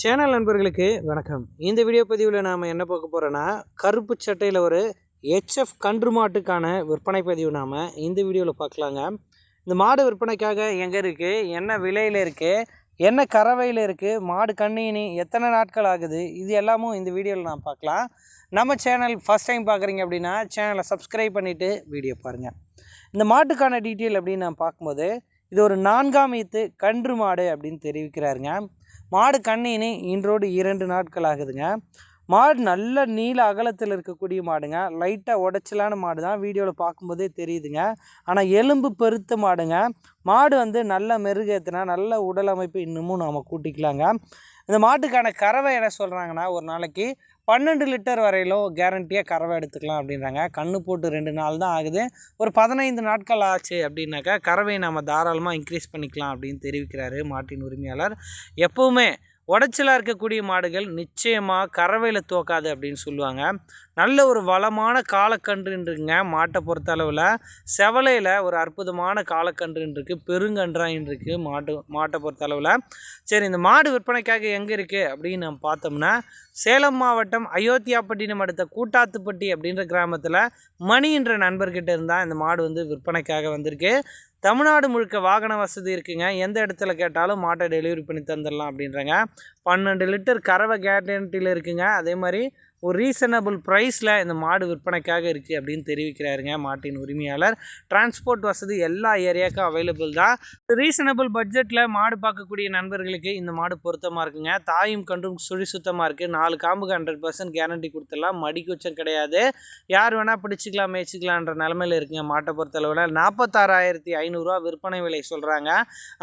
Channel நண்பர்களுக்கு வணக்கம். இந்த வீடியோ பதிவில் நாம் என்ன பார்க்க போகிறோன்னா கருப்பு சட்டையில் ஒரு ஹெச்எஃப் கன்று மாட்டுக்கான விற்பனை பதிவு நாம் இந்த வீடியோவில் பார்க்கலாங்க. இந்த மாடு விற்பனைக்காக எங்கே இருக்குது என்ன விலையில் இருக்குது என்ன கறவையில் இருக்குது மாடு கண்ணினி எத்தனை நாட்கள் ஆகுது? இது எல்லாமும் இந்த வீடியோவில் நான் பார்க்கலாம். நம்ம சேனல் ஃபஸ்ட் டைம் பார்க்குறீங்க அப்படின்னா சேனலை சப்ஸ்கிரைப் பண்ணிவிட்டு வீடியோ பாருங்கள் இந்த மாட்டுக்கான டீட்டெயில் அப்படின்னு நான் பார்க்கும்போது இது ஒரு நான்காம் ஈத்து கன்று மாடு அப்படின்னு தெரிவிக்கிறாருங்க. மாடு கண்ணினி இன்றோடு இரண்டு நாட்கள் ஆகுதுங்க. மாடு நல்ல நீல அகலத்தில் இருக்கக்கூடிய மாடுங்க. லைட்டாக உடச்சலான மாடு தான் வீடியோவில் பார்க்கும்போதே தெரியுதுங்க. ஆனால் எலும்பு பெருத்த மாடுங்க. மாடு வந்து நல்ல மெருகேற்றினா நல்ல உடல் அமைப்பு இன்னமும் நாம் கூட்டிக்கலாங்க. இந்த மாட்டுக்கான கறவை என்ன சொல்கிறாங்கன்னா ஒரு நாளைக்கு பன்னெண்டு லிட்டர் வரையிலும் கேரண்டியாக கறவை எடுத்துக்கலாம் அப்படின்றாங்க. கண்ணு போட்டு ரெண்டு நாள் தான் ஆகுது. ஒரு பதினைந்து நாட்கள் ஆச்சு அப்படின்னாக்கா கறவையை நம்ம தாராளமாக இன்க்ரீஸ் பண்ணிக்கலாம் அப்படின்னு தெரிவிக்கிறாரு மாட்டின் உரிமையாளர். எப்போவுமே உடச்சலாக இருக்கக்கூடிய மாடுகள் நிச்சயமாக கறவையில் தோக்காது அப்படின்னு சொல்லுவாங்க. நல்ல ஒரு வளமான காலக்கன்றுன்றுங்க மாட்டை பொறுத்த அளவில். செவலையில் ஒரு அற்புதமான காலக்கன்றுன்றிருக்கு இருக்குது பெருங்கன்றாயின் இருக்குது மாட்டு மாட்டை பொறுத்த அளவில். சரி இந்த மாடு விற்பனைக்காக எங்கே இருக்குது அப்படின்னு நம்ம பார்த்தோம்னா சேலம் மாவட்டம் அயோத்தியாப்பட்டினம் அடுத்த கூட்டாத்துப்பட்டி அப்படின்ற கிராமத்தில் மணி என்ற நண்பர்கிட்ட இருந்தால் இந்த மாடு வந்து விற்பனைக்காக வந்திருக்கு. தமிழ்நாடு முழுக்க வாகன வசதி இருக்குங்க. எந்த இடத்துல கேட்டாலும் மாட்டை டெலிவரி பண்ணி தந்துடலாம் அப்படின்றாங்க. பன்னெண்டு லிட்டர் கறவை கேரண்டியில் இருக்குங்க. அதே மாதிரி ஒரு ரீசனபிள் ப்ரைஸில் இந்த மாடு விற்பனைக்காக இருக்குது அப்படின்னு தெரிவிக்கிறாருங்க மாட்டின் உரிமையாளர். டிரான்ஸ்போர்ட் வசதி எல்லா ஏரியாவுக்கும் அவைலபிள் தான். ரீசனபிள் பட்ஜெட்டில் மாடு பார்க்கக்கூடிய நண்பர்களுக்கு இந்த மாடு பொருத்தமாக இருக்குங்க. தாயும் கன்றும் சுழி சுத்தமாக இருக்குது நாலு காம்புக்கு ஹண்ட்ரட் பர்சன்ட் கேரண்டி கொடுத்துடலாம். மடி குச்சம் கிடையாது. யார் வேணால் பிடிச்சிக்கலாம் மேய்ச்சிக்கலான்ற நிலமையில் இருக்குங்க மாட்டை பொறுத்தளவில். நாற்பத்தாறாயிரத்தி ஐநூறுரூவா விற்பனை விலை சொல்கிறாங்க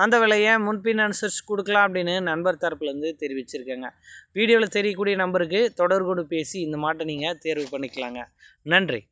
அந்த விலையை முன்பின் அனுசரித்து கொடுக்கலாம் அப்படின்னு நண்பர் தரப்புலேருந்து தெரிவிச்சிருக்கேங்க. வீடியோவில் தெரியக்கூடிய நம்பருக்கு தொடர்பு பேசி இந்த மாட்டை நீங்கள் தேர்வு பண்ணிக்கலாங்க. நன்றி.